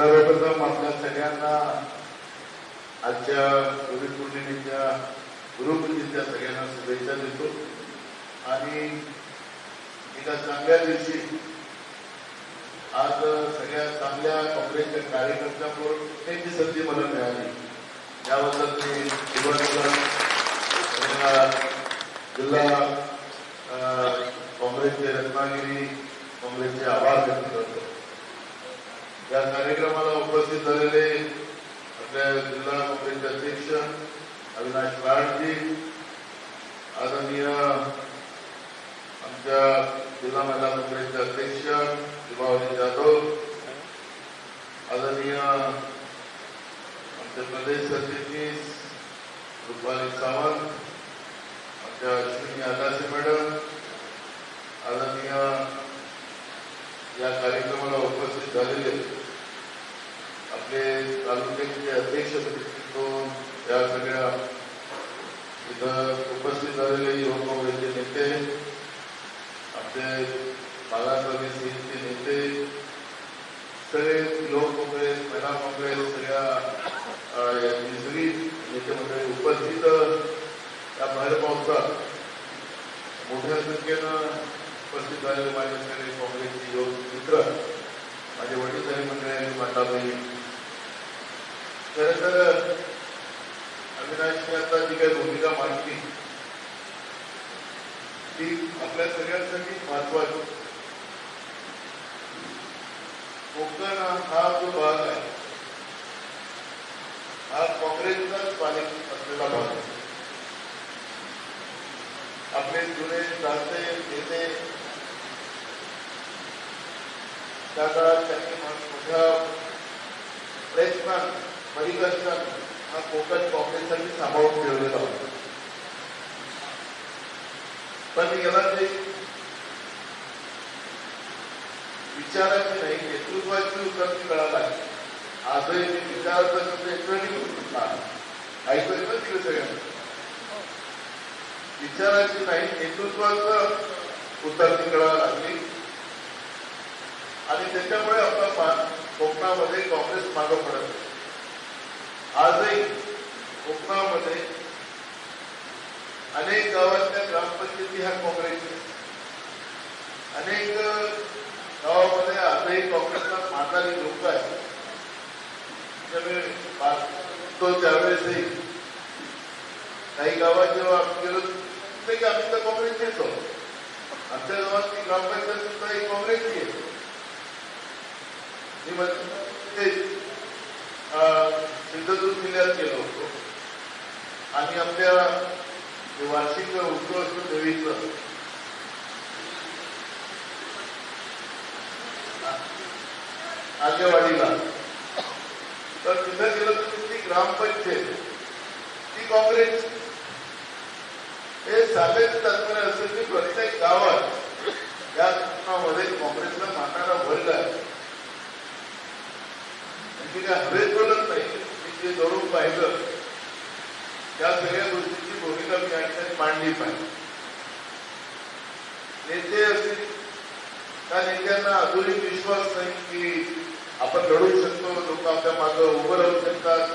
सर्वप्रथम आपल्या सगळ्यांना आजच्या गुरुपौर्णिमेच्या गुरुपूजेच्या सगळ्यांना शुभेच्छा देतो. आणि एका चांगल्या दिवशी आज सगळ्या चांगल्या काँग्रेसच्या कार्यकर्त्यांबरोबर त्यांची संधी मला मिळाली. त्याबद्दल मी जिल्हा काँग्रेसचे रत्नागिरी काँग्रेसचे आभार व्यक्त करतो. या कार्यक्रमाला उपस्थित झालेले आपल्या जिल्हा काँग्रेसचे अध्यक्ष अविनाश लाडजी आदरणीय आमच्या जिल्हा महिला काँग्रेसचे अध्यक्ष विभावरी जाधव आदरणीय आमचे प्रदेश सरचिटणीस रुपाली सावंत आमच्या अश्विनी आदासे मॅडम आदरणीय या कार्यक्रमाला उपस्थित झालेले आपले तालुक्याचे अध्यक्ष तो या सगळ्या इथं उपस्थित झालेले युवक काँग्रेसचे नेते आपले बाळासाहेब सिंगचे नेते सगळे लोक काँग्रेस महिला काँग्रेस सगळ्या अं, नेते मंडळी उपस्थित या बाहेर पावसात मोठ्या संख्येनं उपस्थित झालेले माझे सगळे काँग्रेसचे युवक मित्र माझे वडील मंडळी आणि माता बहीण खरं तर अविनाशने आता जी काही भूमिका मांडली ती आपल्या सगळ्यांसाठी महत्वाची. कोकण हा जो भाग आहे हा काँग्रेसचाच पाणी असलेला भाग आहे. आपले जुने चालते नेते त्या काळात त्यांनी मोठ्या प्रयत्नात परिकष्टात हा कोकण काँग्रेससाठी सांभाळून ठेवलेला होता. पण याला ते विचाराची नाही नेतृत्वाची उतरती कळाला आहे आजही ते विचाराचा शब्द एकट्याने ऐकू तिकडे सगळ्यांना. विचाराची नाही नेतृत्वाचं उतरती कळायला लागली आणि त्याच्यामुळे आपला कोकणामध्ये काँग्रेस मागं पडत आहे. आजही कोकणामध्ये अनेक गावातल्या ग्रामपंचायती ह्या काँग्रेसच्या अनेक गावामध्ये आजही काँग्रेसला मानणारी लोक आहेत. त्यामुळे तो त्यावेळेसही काही गावात जेव्हा आम्ही गेलो तिथे की आम्ही तर काँग्रेस येतो. आमच्या गावात ती ग्रामपंचायत सुद्धा ही काँग्रेसची आहे. मी म्हणजे सिंधुदुर्ग जिल्ह्यात गेलो होतो. आणि आपल्या वार्षिक उत्सव असतो देवीचं आगेवाडीला तर तिथं गेलो तर तिथली ग्रामपंचायत ती काँग्रेस. हे सांगायचं तात्पर्य असेल की प्रत्येक गावात या घटनामध्ये काँग्रेसला मानणारा वर्ग आहे आणखी काय हवेत जे पाहिलं त्या सगळ्या गोष्टीची भूमिका मी आणि मांडली पाहिजे. नेते असतील त्या नेत्यांना अजूनही विश्वास नाही की आपण लढू शकतो लोक आपल्या मागं उभं राहू शकतात.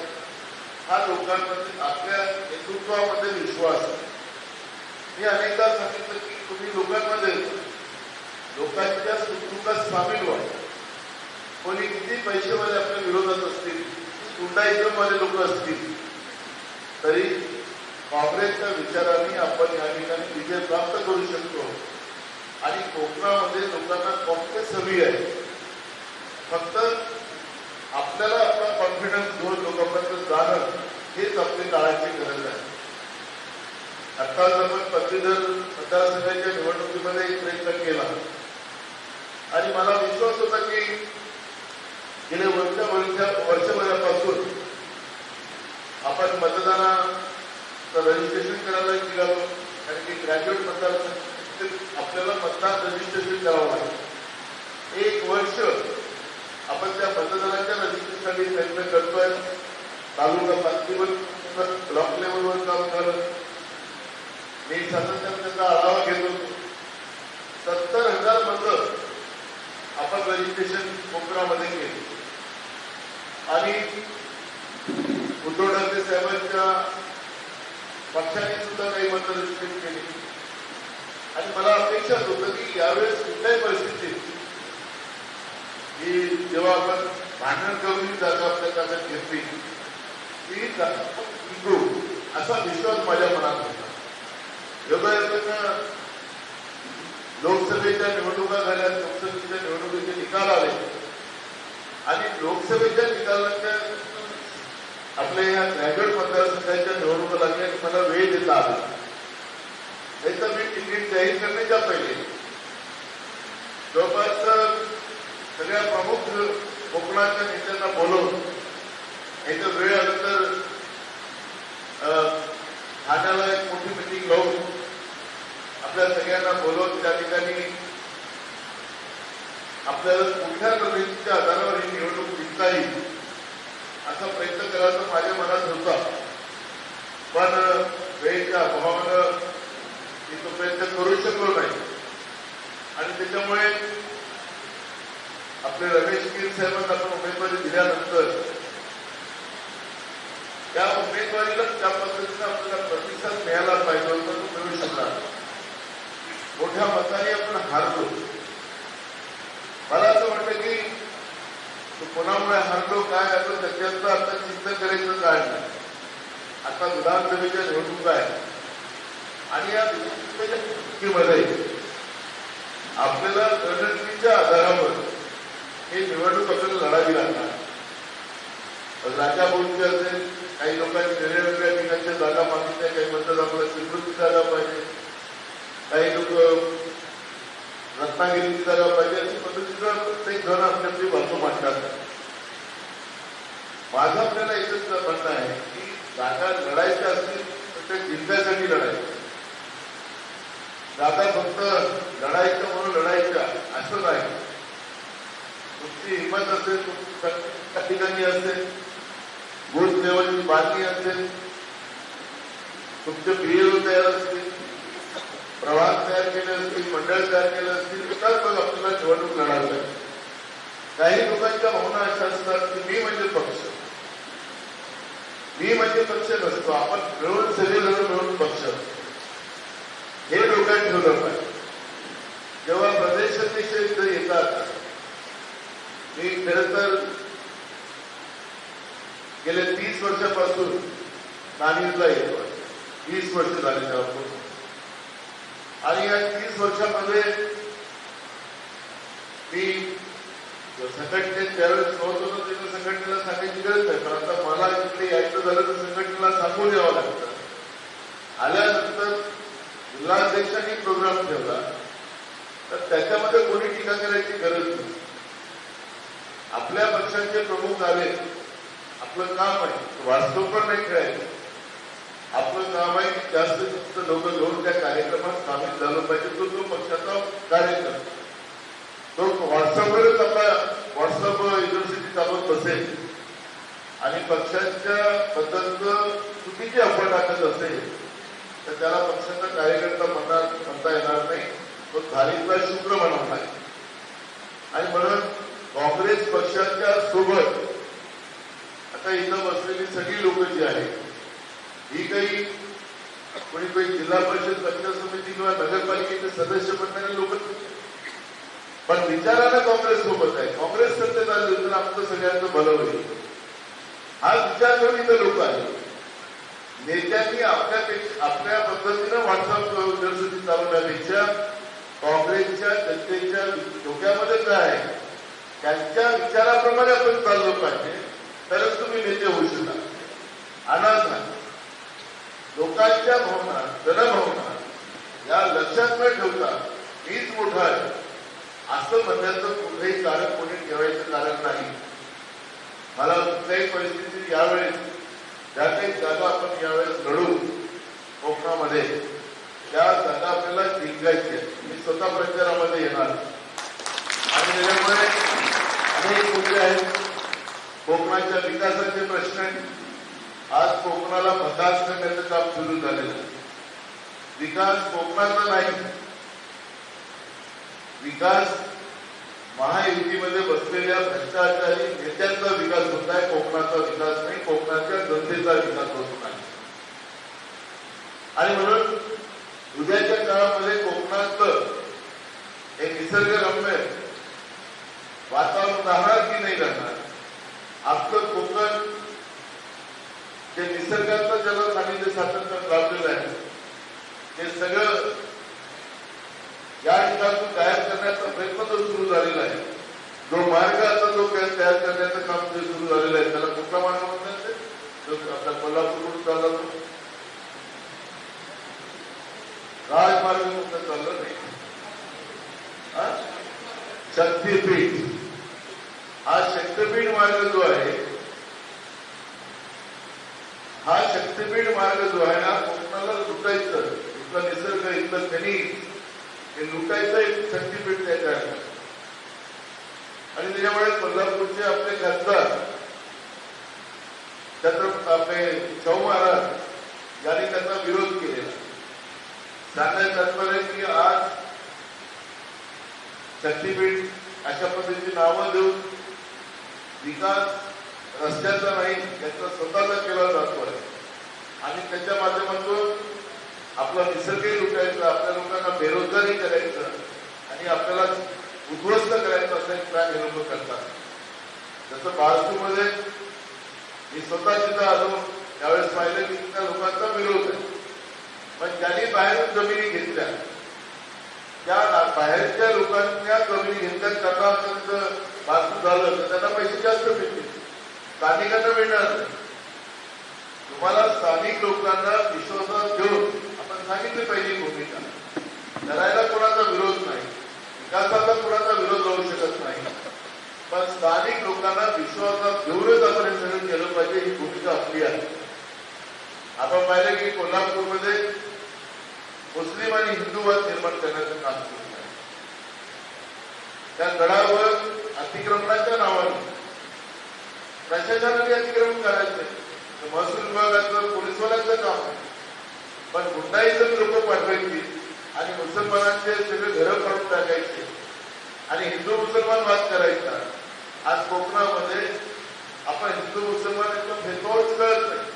हा लोकांमध्ये आपल्या नेतृत्वामध्ये विश्वास आहे. मी अनेकदा सांगितलं की तुम्ही लोकांमध्ये लोकांच्या सुखदुःखात सामील व्हा. कोणी किती पैसेवाले आपल्या विरोधात असतील गुंडाईजमवाले लोक असतील. तरी काँग्रेसच्या विचाराने आपण या ठिकाणी विजय प्राप्त करू शकतो. आणि कोकणामध्ये लोकांना काँग्रेस हवी आहे. फक्त आपल्याला आपला कॉन्फिडन्स घेऊन लोकांपर्यंत जाणं हेच आपली काळाची गरज आहे. आत्ताच आपण पदवीधर मतदारसंघाच्या निवडणुकीमध्ये प्रयत्न केला. आणि मला विश्वास होता की गेल्या वर्षा वर्षा वर्षभरापासून आपण मतदानाचं रजिस्ट्रेशन करायला निघालो कारण की ग्रॅज्युएट मतदार आपल्याला मतदान रजिस्ट्रेशन करावं लागेल. एक वर्ष आपण त्या मतदानाच्या रजिस्ट्रेशनसाठी प्रयत्न करतोय. तालुका पातळीवर ब्लॉक लेवलवर काम करत. मी सातत्यानं त्याचा आढावा घेतो. सत्तर हजार मतं आपण रजिस्ट्रेशन कोकणामध्ये केली. आणि उद्धव ठाकरे साहेबांच्या पक्षाने सुद्धा काही मतं रिस्पेक्ट केली. आणि मला अपेक्षा होतं की यावेळेस कुठल्याही परिस्थितीत की जेव्हा आपण भांडण करून जागा आपल्या ताब्यात घेतली ती जागा असा विश्वास माझ्या मनात होता. योगायोगानं लोकसभेच्या निवडणुका झाल्या लोकसभेच्या निवडणुकीचे निकाल आले. आणि लोकसभेच्या निकालाच्या आपल्या या रायगड मतदारसंघाच्या निवडणुका लागल्या मला वेळ देता आला. नाही तर मी तिकीट जाहीर करण्याच्या पहिले? जवळपास सगळ्या प्रमुख कोकणाच्या नेत्यांना बोलवून याचं वेळ तर अं, ठाण्याला एक मोठी मिटिंग लावून आपल्या सगळ्यांना बोलवून त्या ठिकाणी आपल्याला कुठल्या पद्धतीच्या आधारावर ही निवडणूक जिंकता येईल असा प्रयत्न करायचा माझ्या मनात होता पण वेळेच्या अभावानं मी तो प्रयत्न करू शकलो नाही आणि त्याच्यामुळे आपले रमेश गिर साहेबांना आपण उमेदवारी दिल्यानंतर त्या उमेदवारीला त्या पद्धतीनं आपल्याला प्रतिसाद मिळाला पाहिजे होता तो मिळू शकला मोठ्या मताने आपण हारलो मला असं वाटतं की तो कोणामुळे हारलो काय आता त्याच्यातलं आता चिंता करायचं काय नाही आता विधानसभेच्या निवडणुका आहेत. आणि या निवडणुकीच्या निवडणुकीमध्ये आपल्याला रणनीतीच्या आधारावर हे निवडणूक आपल्याला लढावी लागणार. राजा असेल काही लोकांनी वेगळ्या ठिकाणच्या जागा मागितल्या काही म्हणतात आपल्याला सिंधूची जागा पाहिजे. काही लोक रत्नागिरीची जागा पाहिजे. अशी पद्धतीचं प्रत्येक जण आपली आपली बाजू मांडतात माझं आपल्याला एकच म्हणणं आहे की जागा लढायच्या असतील तर ते जिंकण्यासाठी लढायच्या जागा फक्त लढायचं म्हणून लढायच्या असं नाही. तुमची हिंमत असेल त्या ठिकाणी असेल बूथ लेवलची बातमी असेल तुमचे पीएल तयार असतील प्रवास तयार केले असतील मंडळ तयार केले असतील तर मग आपल्याला निवडणूक लढायला काही लोकांच्या भावना अशा असतात की मी म्हणजे पक्ष. मी म्हणजे पक्ष नसतो आपण मिळून सगळेजण मिळून पक्ष हे डोक्यात ठेवलं पाहिजे. जेव्हा प्रदेश अध्यक्ष इथं येतात मी खर तर गेल्या तीस वर्षापासून नाणीला येतो. तीस वर्ष झाले तेव्हापासून आणि या तीस वर्षामध्ये मी संघटनेत त्यावेळेस होत होतो तेव्हा संघटनेला सांगायची गरज नाही. पण आता मला इकडे यायचं झालं तर संघटनेला सांगून यावं लागतं. आल्यानंतर जिल्हाध्यक्षांनी प्रोग्राम ठेवला तर त्याच्यामध्ये कोणी टीका करायची गरज नाही. आपल्या पक्षाचे प्रमुख आले आपलं काम आहे. वास्तव पण नाही खेळायचं. आपलं काम आहे की जास्तीत जास्त लोक घेऊन त्या कार्यक्रमात सामील झालं पाहिजे. तो तो पक्षाचा कार्यक्रम तो व्हॉट्सअपवरच आपला व्हॉट्सअप युनिव्हर्सिटी चालवत बसेल आणि पक्षाच्या बद्दलचं चुकीची अफवा टाकत असेल तर त्याला पक्षाचा कार्यकर्ता म्हणणार म्हणता येणार नाही. तो धारीतला शुक्र बनवणार नाही आणि म्हणून काँग्रेस पक्षाच्या सोबत आता इथं बसलेली सगळी लोक जी आहेत ही काही कोणी काही जिल्हा परिषद पंचायत समिती किंवा नगरपालिकेचे सदस्य बनणारे लोक पण विचारानं काँग्रेस सोबत आहे. काँग्रेस सत्तेत आले तर आपलं सगळ्यांचं भलं होईल. हा विचार लोक आहेत नेत्यांनी आपल्यापेक्षा आपल्या पद्धतीनं व्हॉट्सअप युनिव्हर्सिटी चालवण्यापेक्षा काँग्रेसच्या जनतेच्या डोक्यामध्ये काय आहे त्यांच्या विचाराप्रमाणे आपण चाललो पाहिजे. तरच तुम्ही नेते होऊ शकता अनाथ नाही. लोकांच्या भावना जनभावना या लक्षात न ठेवता हीच मोठा आहे. असं म्हणण्याचं कुठलंही कारण कोणी ठेवायचं कारण नाही. मला कुठल्याही परिस्थितीत यावेळेस ज्या काही जागा आपण यावेळेस लढू कोकणामध्ये त्या जागा आपल्याला जिंकायच्या मी स्वतः प्रचारामध्ये येणार आणि त्याच्यामुळे अनेक मुद्दे आहेत? कोकणाच्या विकासाचे प्रश्न आज कोकणाला मतदार करण्याचं काम सुरू झालेलं आहे. विकास कोकणाचा नाही. विकास महायुतीमध्ये बसलेल्या भ्रष्टाचारी नेत्यांचा विकास होत आहे कोकणाचा विकास नाही कोकणाच्या जनतेचा विकास होत नाही. आणि म्हणून उद्याच्या काळामध्ये कोकणात हे निसर्गरम्य वातावरण राहणार की नाही राहणार? आपलं कोकण जे निसर्गाचं ज्याला सांगितलं सातत्य लाभलेलं आहे ते सगळं या ठिकाणी तयार करण्याचा प्रयत्न तर सुरू झालेला आहे जो मार्ग आता जो काही तयार करण्याचं काम जे सुरू झालेलं आहे त्याला कुठला मार्ग म्हणतात ते? जो आता कोल्हापूरकडून चालला तो राजमार्ग म्हणून चाललं नाही हा? शक्तीपीठ हा शक्तीपीठ मार्ग जो आहे हा शक्तीपीठ मार्ग जो आहे हा कोकणाला लुटायचं इथला निसर्ग इथलं खनिज हे लुटायचं एक शक्तीपीठ त्याच्या आहे आणि त्याच्यामुळे कोल्हापूरचे आपले खासदार छत्रपती आपले शाहू महाराज यांनी त्यांना विरोध केलेला सांगायचं तात्पर्य की आज शक्तीपीठ अशा पद्धतीची नावं देऊन विकास नाही त्याचा स्वतःचा केला जातो आहे. आणि त्याच्या माध्यमातून आपला निसर्गही लुटायचा आपल्या लोकांना बेरोजगारी करायचं आणि आपल्याला उद्ध्वस्त करायचं असं एक प्लॅन हे लोक करतात. जसं बाळसूमध्ये मी स्वतः तिथं आलो त्यावेळेस पाहिलं की त्या लोकांचा विरोध आहे. पण त्यांनी बाहेरून जमिनी घेतल्या त्या बाहेरच्या लोकांच्या जमिनी घेतल्या त्यांना त्यांचं बाजू झालं तर त्यांना पैसे जास्त मिळतील स्थानिकांना मिळणार तुम्हाला स्थानिक लोकांना विश्वासात घेऊन आपण सांगितले पाहिजे भूमिका. लढायला कोणाचा विरोध नाही. विकासाला कोणाचा विरोध राहू शकत नाही. पण स्थानिक लोकांना विश्वासात घेऊनच आपण हे सगळं केलं पाहिजे ही भूमिका आपली आहे. आपण पाहिलं की कोल्हापूरमध्ये मुस्लिम आणि हिंदूवाद निर्माण करण्याचं काम सुरू आहे. त्या गडावर अतिक्रमणाच्या नावाने प्रशासनाने अतिक्रमण करायचं. ते महसूल विभागाचं पोलीसवाल्यांचं काम आहे. पण गुंडाईचं लोक पाठवायची आणि मुसलमानांचे सगळे घरं काढून टाकायचे आणि हिंदू मुसलमान वाद करायचा आज कोकणामध्ये आपण हिंदू मुसलमान एकदम भेदभावच कळत नाही.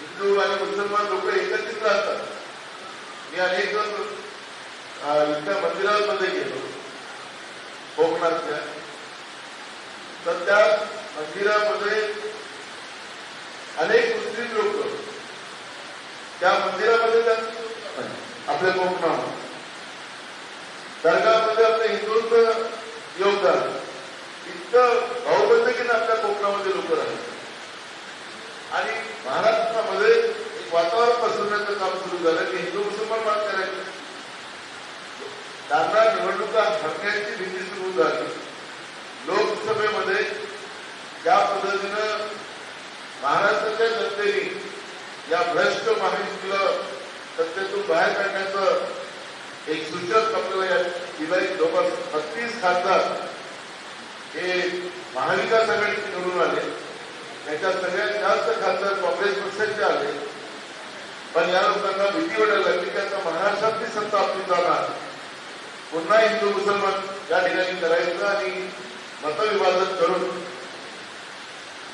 हिंदू आणि मुसलमान लोक एकत्रित राहतात. मी अनेक इथल्या मंदिरांमध्ये गेलो. कोकणातल्या. तर त्या मंदिरामध्ये अनेक मुस्लिम लोक त्या मंदिरामध्ये त्यांचं आपल्या कोकणामध्ये. दर्गामध्ये आपल्या हिंदूंचं योगदान. इतकं भाऊबंदकीनं आपल्या कोकणामध्ये लोक राहतात. आणि महाराष्ट्रामध्ये एक वातावरण पसरवण्याचं काम सुरू झालं की हिंदू मुसलमान बात करायचं. त्यांना निवडणुका हरण्याची भीती सुरू झाली. लोकसभेमध्ये ज्या पद्धतीनं महाराष्ट्राच्या जनतेने या भ्रष्ट माहितीला सत्तेतून बाहेर काढण्याचं एक सूचक आपल्याला या दिवाळी जवळपास बत्तीस खासदार हे महाविकास आघाडीचे निवडून आले. त्याच्या सगळ्यात जास्त खासदार काँग्रेस पक्षाचे आले. पण या लोकांना भीती वाटायला लागली की आता महाराष्ट्रातली सत्ता आपली जाणार. पुन्हा हिंदू मुसलमान या ठिकाणी करायचं आणि मतविभाजन करून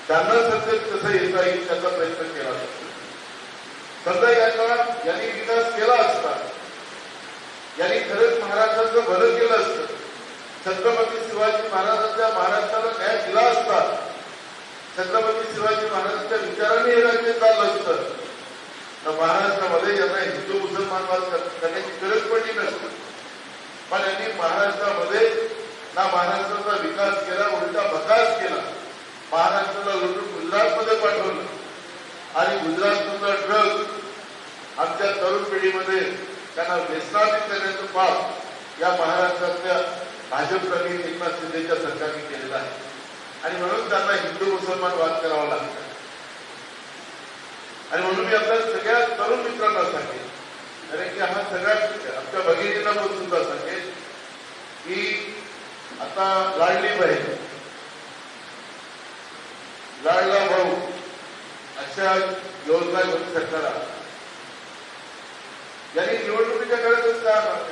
त्यांना सत्तेत कसं येता येईल त्याचा प्रयत्न केला जातो. समजा यांना यांनी विकास केला असता यांनी खरंच महाराष्ट्राचं भलं केलं असतं छत्रपती शिवाजी महाराजांच्या महाराष्ट्राला न्याय दिला असता छत्रपती शिवाजी महाराजांच्या विचाराने हे राज्य चाललं असतं तर महाराष्ट्रामध्ये यांना हिंदू मुसलमानवाद करण्याची गरज पडली नसते. पण यांनी महाराष्ट्रामध्ये ना महाराष्ट्राचा विकास केला उलटा बकास केला. महाराष्ट्राला गुजरातमध्ये पाठवलं. आणि गुजरातमधला ड्रग आमच्या तरुण पिढीमध्ये त्यांना विस्थापित करण्याचं पाप या महाराष्ट्रातल्या भाजपने एकनाथ शिंदेच्या सरकारने केलेलं आहे. आणि म्हणून त्यांना हिंदू मुसलमान वाद करावा लागतो. आणि म्हणून मी आपल्या सगळ्या तरुण मित्रांना सांगेन कारण की हा सगळ्या आमच्या भगिनींना पण सुद्धा सांगेन की आता लाडली बहीण लाडला भाऊ अशा योजना घेऊन सरकार आला. यांनी निवडणुकीच्या काळातच का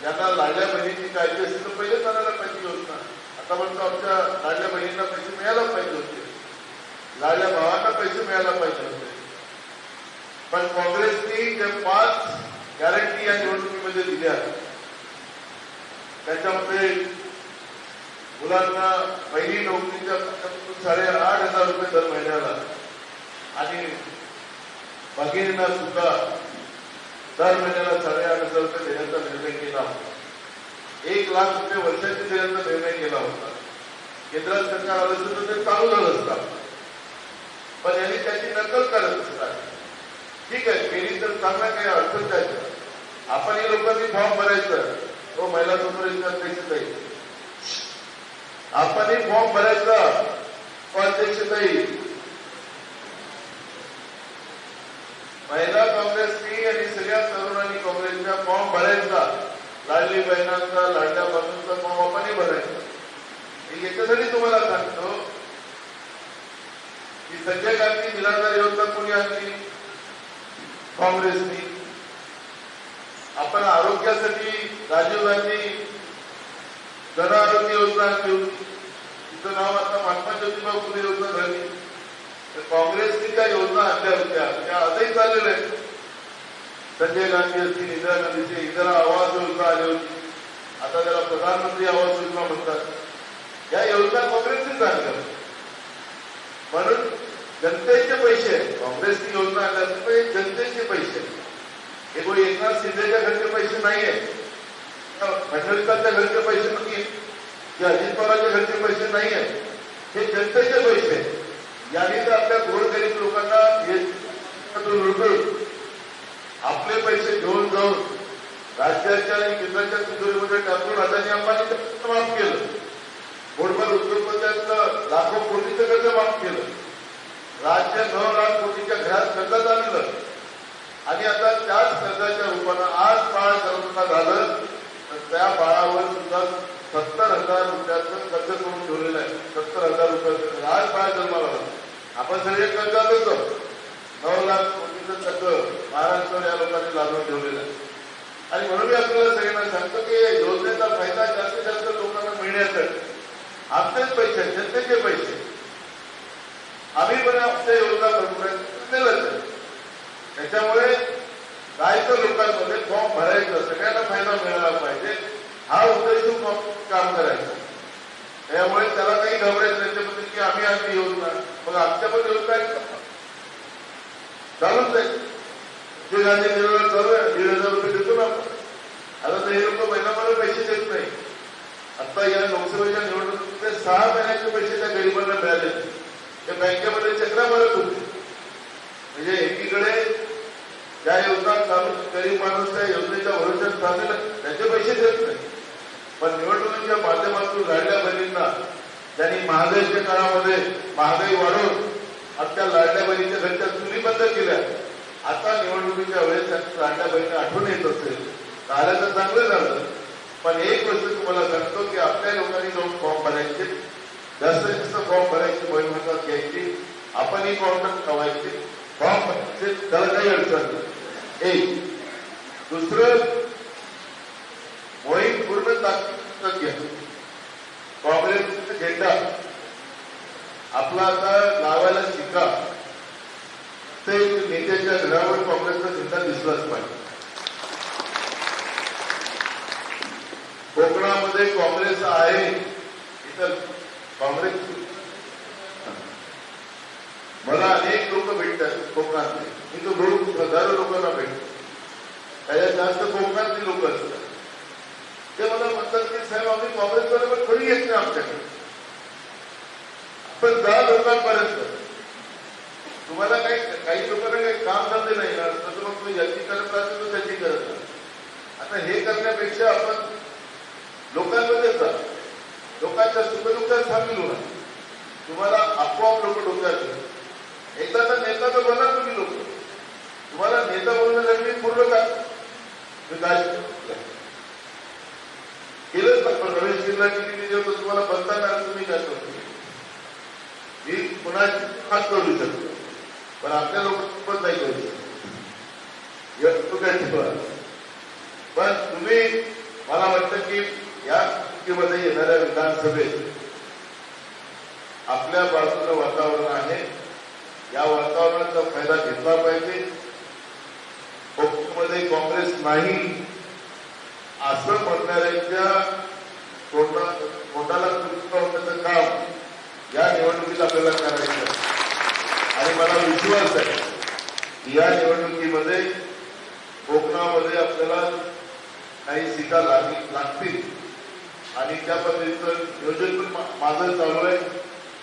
ज्यांना लाडल्या बहिणीची काळजी असेल तर पहिले करायला पाहिजे योजना. आतापर्यंत आमच्या लाडल्या बहिणींना पैसे मिळायला पाहिजे होते. लाडल्या भावांना पैसे मिळायला पाहिजे होते. पण काँग्रेसनी जे पाच गॅरंटी या निवडणुकीमध्ये दिल्या त्याच्यामध्ये मुलांना पहिली नोकरीच्या साडे साडेआठ हजार रुपये दर महिन्याला. आणि भगिनींना सुद्धा दर महिन्याला साडेआठ हजार रुपये देण्याचा निर्णय केला होता. एक लाख रुपये वर्षाचे देण्याचा निर्णय केला होता. केंद्र सरकार आलं असतं तर ते चालू झालं असतं. पण यांनी त्याची नकल करत असतात. ठीक आहे केली तर चांगला काही अडचण त्याच्या आपण या लोकांनी फॉर्म भरायचं. तो महिला काँग्रेसच्या अध्यक्षताई आपणही फॉर्म भरायचा. तो अध्यक्षताई. महिला काँग्रेसनी आणि सगळ्या तरुणांनी काँग्रेसचा फॉर्म भरायचा. लाडली बहिणांचा लाडल्या बाजूंचा फॉर्म आपणही भरायचा. याच्यासाठी तुम्हाला सांगतो की संजय गांधी निराधार योजना कोणी आणली? काँग्रेसनी. आपण आरोग्यासाठी राजीव गांधी जन आरोग्य योजना आणली तिचं नाव आता महात्मा ज्योतिबा फुले योजना झाली. तर काँग्रेसनी त्या योजना आणल्या होत्या. त्या आजही चाललेल्या आहेत. संजय गांधी असतील इंदिरा गांधीची इंदिरा आवास योजना आली होती. आता त्याला प्रधानमंत्री आवास योजना म्हणतात. या योजना काँग्रेसनीच आणल्या म्हणून जनतेचे पैसे आहेत. काँग्रेसची योजना आणल्या जनतेचे पैसे आहेत. हे कोणी एकनाथ शिंदेच्या घरचे पैसे नाही आहेत फडणवीसांच्या घरचे पैसे नाही आहेत की अजित पवारांच्या घरचे पैसे नाही आहेत हे जनतेचे पैसे. आहेत यांनी तर आपल्या गोरगरीब लोकांना लुटून आपले पैसे घेऊन जाऊन राज्याच्या आणि केंद्राच्या तिजोरीमध्ये टाकून अदानी अंबानी कर्ज माफ केलं. गोडभर उद्योगपत्यांचं लाखो कोटीचं कर्ज माफ केलं. राज्य नऊ लाख कोटीच्या घरात कर्जात आणलं आणि आता त्याच कर्जाच्या रूपानं आज पाच जन्मला झालं. त्या बाळावर सुद्धा सत्तर हजार रुपयाचं कर्ज करून ठेवलेलं आहे. सत्तर हजार रुपयाचं. आज बाळ जन्माला आपण सगळे कर्जात होतो नऊ लाख कोटीचं कर्ज महाराष्ट्रावर या लोकांनी लागून ठेवलेलं आहे. आणि म्हणून मी आपल्याला सगळ्यांना सांगतो की या योजनेचा फायदा जास्तीत जास्त लोकांना मिळण्यासाठी आपलेच पैसे जनतेचे पैसे आम्ही पण आपल्या योजना करून दिलं त्याच्यामुळे जायचं लोकांमध्ये फॉर्म भरायचं सगळ्यांना फायदा मिळाला पाहिजे. हा उद्देश काम करायचं. त्यामुळे त्याला काही घाबरायचं त्याच्यामध्ये की आम्ही आमची योजना मग आमच्या पण योजना आहेत का? चालूच आहे. जे गांधी निर्णय चालू आहे दीड हजार रुपये देतो ना आपण. आता तर हे लोक महिनाभर पैसे देत नाही. आता या लोकसभेच्या निवडणुकीचे सहा महिन्याचे पैसे त्या गरिबांना मिळाले त्या बँकेमध्ये चक्रा मारत होते. म्हणजे एकीकडे ज्या योजना चालू गरीब माणूस त्या योजनेच्या भरोशात चाललेला त्याचे पैसे देत नाही. पण निवडणुकीच्या माध्यमातून लाडल्या बहिणींना त्यांनी महागाईच्या काळामध्ये महागाई वाढवून आज लाडल्या बहिणीच्या घरच्या चुली बंद केल्या आता निवडणुकीच्या वेळेस लाडल्या बहिणी आठवण येत असेल. तर आलं तर चांगलं झालं. पण एक गोष्ट तुम्हाला सांगतो की आपल्या लोकांनी जाऊन फॉर्म भरायचे जास्तीत जास्त फॉर्म भरायची मोहीम घ्यायची आपणही कॉन्टॅक्ट ठेवायचे फॉर्म भरायचे त्याला काही अडचण नाही. एक. दुसरं मोहीम पूर्ण ताकद घ्या. काँग्रेसचा झेंडा. आपला आता लावायला शिका. ते नेत्याच्या घरावर काँग्रेसचा झेंडा दिसलाच पाहिजे. कोकणामध्ये काँग्रेस आहे. इतर काँग्रेस मला अनेक लोक भेटतात कोकणातले. मी तो रोज हजारो लोकांना भेटतो. त्याच्यात जास्त कोकणातली लोक असतात. ते मला म्हणतात की साहेब आम्ही काँग्रेस बरोबर थोडी येत नाही आमच्याकडे. पण दहा लोकांपर्यंत. तुम्हाला काही काही लोकांना काही काम धंदे नाही ना तसं मग तुम्ही याची करत राहतो तर त्याची करत आता हे करण्यापेक्षा आपण लोकांमध्ये जा. लोकांच्या सुखदुःखात सामील होणार. तुम्हाला आपोआप लोक डोक्यात एकदा तर नेता तर बना तुम्ही लोक. तुम्हाला नेता बनवण्यासाठी पूर्ण का? काय केलंच ना पण रमेश जिल्हा किती देतो तुम्हाला बसताना तुम्ही काय करतो मी कुणाची हात करू शकतो पण आपल्या लोक नाही करू शकतो. या तो काय पण तुम्ही मला वाटतं की या मध्ये येणाऱ्या विधानसभेत आपल्या बाजूचं वातावरण आहे. या वातावरणाचा फायदा घेतला पाहिजे. नाही काँग्रेस नाही असं म्हणणाऱ्यांच्या तोंडाला पोटाला होण्याचं काम या निवडणुकीत आपल्याला करायचं आणि मला विश्वास आहे की या निवडणुकीमध्ये कोकणामध्ये आपल्याला काही सीटा लागतील. आणि त्या पद्धतीचं नियोजन पण माझं चालू आहे.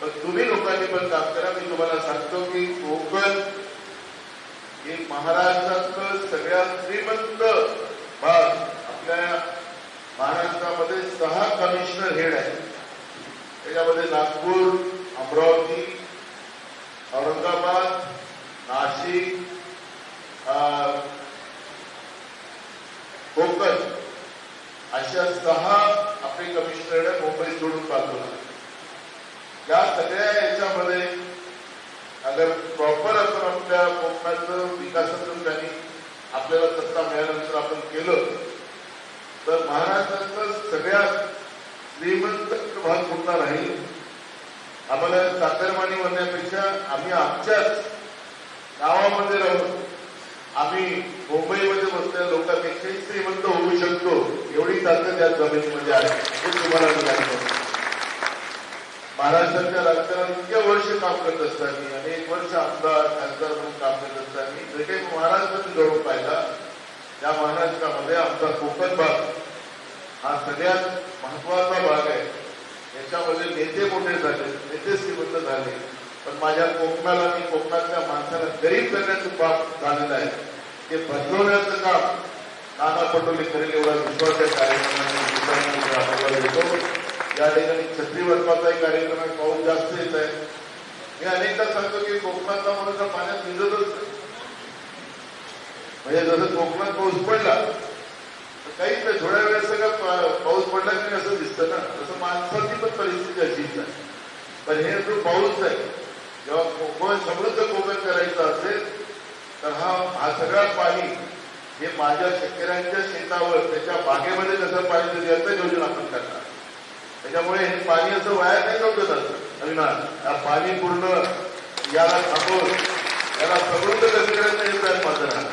पण तुम्ही लोकांनी पण काम करा. मी तुम्हाला सांगतो की कोकण की महाराष्ट्रातलं सगळ्यात श्रीमंत भाग आपल्या महाराष्ट्रामध्ये सहा कमिशनर हेड आहेत. त्याच्यामध्ये नागपूर अमरावती औरंगाबाद नाशिक अं, कोकण अशा सहा आपले कमिशनर मुंबई सोडून बाजूला या सगळ्या याच्यामध्ये अगर प्रॉपर असं आपल्या कोकणाचं विकासाचं त्यांनी आपल्याला सत्ता मिळाल्यानंतर आपण केलं तर महाराष्ट्राचं सगळ्यात श्रीमंत भाग कोणता राहील? आम्हाला चाकरमानी म्हणण्यापेक्षा आम्ही आमच्याच गावामध्ये राहून आम्ही मुंबईमध्ये बसलेल्या लोकांपेक्षाही श्रीमंत होऊ शकतो एवढी ताकद या जमिनीमध्ये आहे. हे तुम्हाला मी राजकारणात इतक्या वर्ष काम करत असताना अनेक वर्ष आमदार खासदार म्हणून काम करत असताना जे काही महाराष्ट्राचा जवळ पाहिला त्या महाराष्ट्रामध्ये आमचा कोकण भाग हा सगळ्यात महत्त्वाचा भाग आहे. याच्यामध्ये नेते मोठे झाले नेते श्रीमंत झाले. पण माझ्या कोकणाला आणि कोकणातल्या माणसाला गरीब करण्याचं बाब झालेलं आहे. ते बदलवण्याचं काम नाना पटोले करेल एवढा विश्वास या कार्यक्रमाने या ठिकाणी छत्री कार्यक्रम आहे पाऊस जास्त येत आहे. मी अनेकदा सांगतो की कोकणातला माणूस तर पाण्यात भिजतच म्हणजे जसं कोकणात पाऊस पडला तर काहीच नाही थोड्या वेळेस सगळं पाऊस पडला की असं दिसतं ना. तसं माणसाची पण परिस्थिती अशीच नाही पण हे जो पाऊस आहे जेव्हा कोकण समृद्ध कोकण करायचं असेल तर हा हा सगळा पाणी हे माझ्या शेतकऱ्यांच्या शेतावर त्याच्या बागेमध्ये कसं पाणी देईल याचं नियोजन आपण करणार त्याच्यामुळे हे पाणी असं वाया काही जाऊ देत असं. अविनाश पाणी पूर्ण याला थांबवून याला समृद्ध कमी करायचा हे प्रयत्न माझा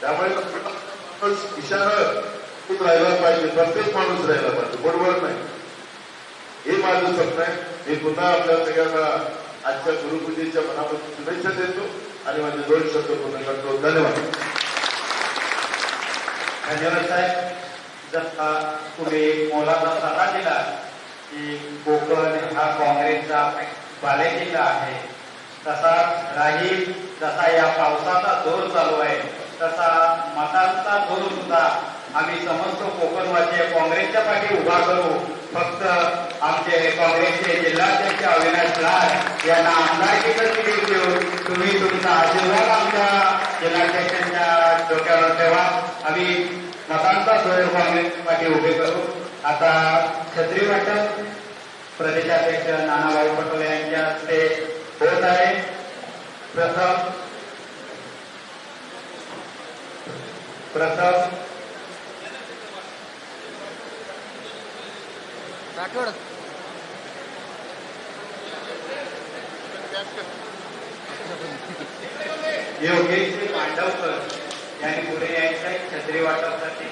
त्यामुळे इशारा खूप राहिला पाहिजे. प्रत्येक माणूस राहिला पाहिजे. बरोबर नाही. हे माझं स्वप्न आहे. मी पुन्हा आपल्या सगळ्यांना आजच्या गुरुपूजेच्या मनापासून शुभेच्छा देतो आणि माझे दोन शब्द पूर्ण करतो. धन्यवाद. धन्यवाद साहेब. जसा तुम्ही मोलाचा सल्ला दिला की कोकण हा काँग्रेसचा बालेकिल्ला आहे. तसा राहील जसा या पावसाचा जोर चालू आहे तसा मतांचा जोर सुद्धा आम्ही समस्त कोकणवासीय काँग्रेसच्या पाठी उभा करू. फक्त आमचे काँग्रेसचे जिल्हाध्यक्ष अविनाश लाड यांना आमदारकीचं तिकीट देऊ तुम्ही तुमचा आशीर्वाद आमच्या जिल्हाध्यक्षांच्या डोक्यावर ठेवा. आम्ही मतांचा जोर काँग्रेसच्या पाठी उभे करू. आता छत्री वाटप प्रदेशाध्यक्ष नानाभाई पटोले यांच्या हस्ते होत आहे. प्रथम प्रथम राठोड. योगेश मांडवकर यांनी पुढे यायचं आहे छत्री वाटपसाठी.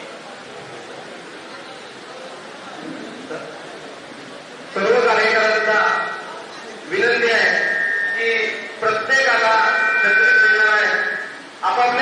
सर्व कार्यकर्त्यांना विनंती आहे की प्रत्येकाला छत्री मिळणार आहे. आपापल्या